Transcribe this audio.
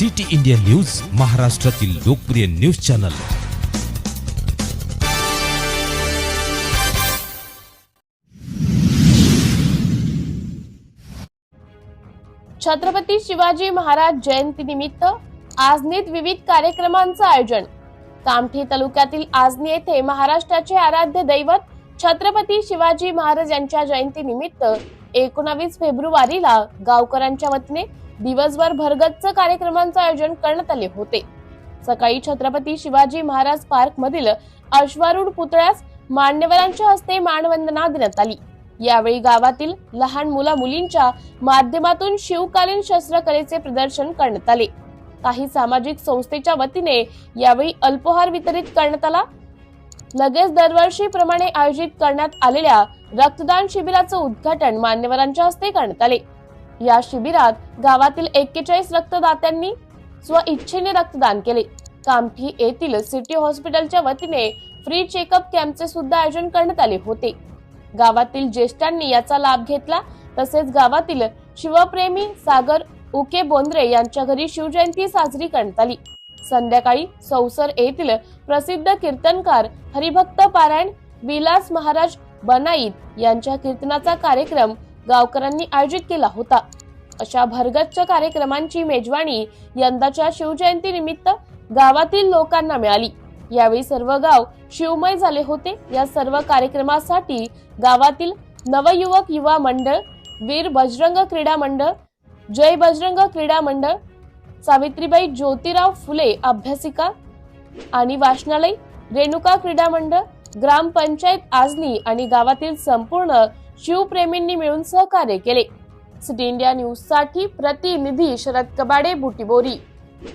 City India news महाराष्ट्रातील लोकप्रिय news channel. Chhatrapati Shivaji Maharaj जयंती निमित्त आजनीत विविध कार्यक्रमांचं आयोजन. कामठी तालुक्यातील आजनी येथे महाराष्ट्राचे आराध्य दैवत छत्रपती शिवाजी महाराज यांच्या जयंती निमित्त एकोणावीस फेब्रुवारीला गावकऱ्यांच्या वतीने दिवसभर भरगच्च कार्यक्रमांचं आयोजन करण्यात आले होते. सकाळी छत्रपती शिवाजी महाराज पार्क मधील अश्वारूढ पुतळ्यास मान्यवरांच्या हस्ते मानवंदना देण्यात आली. यावेळी गावातील लहान मुला मुलींच्या माध्यमातून शिवकालीन शस्त्रकलेचे प्रदर्शन करण्यात आले. काही सामाजिक संस्थेच्या वतीने यावेळी अल्पोहार वितरित करण्यात आला. लगेच दरवर्षीप्रमाणे आयोजित करण्यात आलेल्या रक्तदान शिबिराचं उद्घाटन मान्यवरांच्या हस्ते करण्यात आले. या शिबिरात गावातील एक्केचाळीस रक्तदात्यांनी स्व इच्छेने रक्तदान केले. कामठी येथील सिटी हॉस्पिटलच्या वतीने फ्री चेकअप कॅम्पचे सुद्धा आयोजन करण्यात आले होते. गावातील ज्येष्ठांनी याचा लाभ घेतला तसेच गावातील शिवप्रेमी सागर उके बोंद्रे यांच्या घरी शिवजयंती साजरी करण्यात आली. संध्याकाळी सौसर येथील प्रसिद्ध कीर्तनकार हरिभक्त पारायण विलास महाराज बनाईत यांच्या कीर्तनाचा कार्यक्रम गावकऱ्यांनी आयोजित केला होता. अशा भरगच्च कार्यक्रमांची मेजवानी यंदाच्या शिवजयंती निमित्त गावातील लोकांना मिळाली. यावेळी सर्व गाव शिवमय झाले होते. या सर्व कार्यक्रमासाठी गावातील नवयुवक युवा मंडळ वीर बजरंग क्रीडा मंडळ जय बजरंग क्रीडा मंडळ सावित्रीबाई ज्योतिराव फुले अभ्यासिका आणि वाचनालय रेणुका क्रीडा मंडळ ग्रामपंचायत आजनी आणि गावातील संपूर्ण शिवप्रेमींनी मिळून सहकार्य केले. सिटी इंडिया न्यूजसाठी प्रतिनिधी शरद कबाडे बुटीबोरी.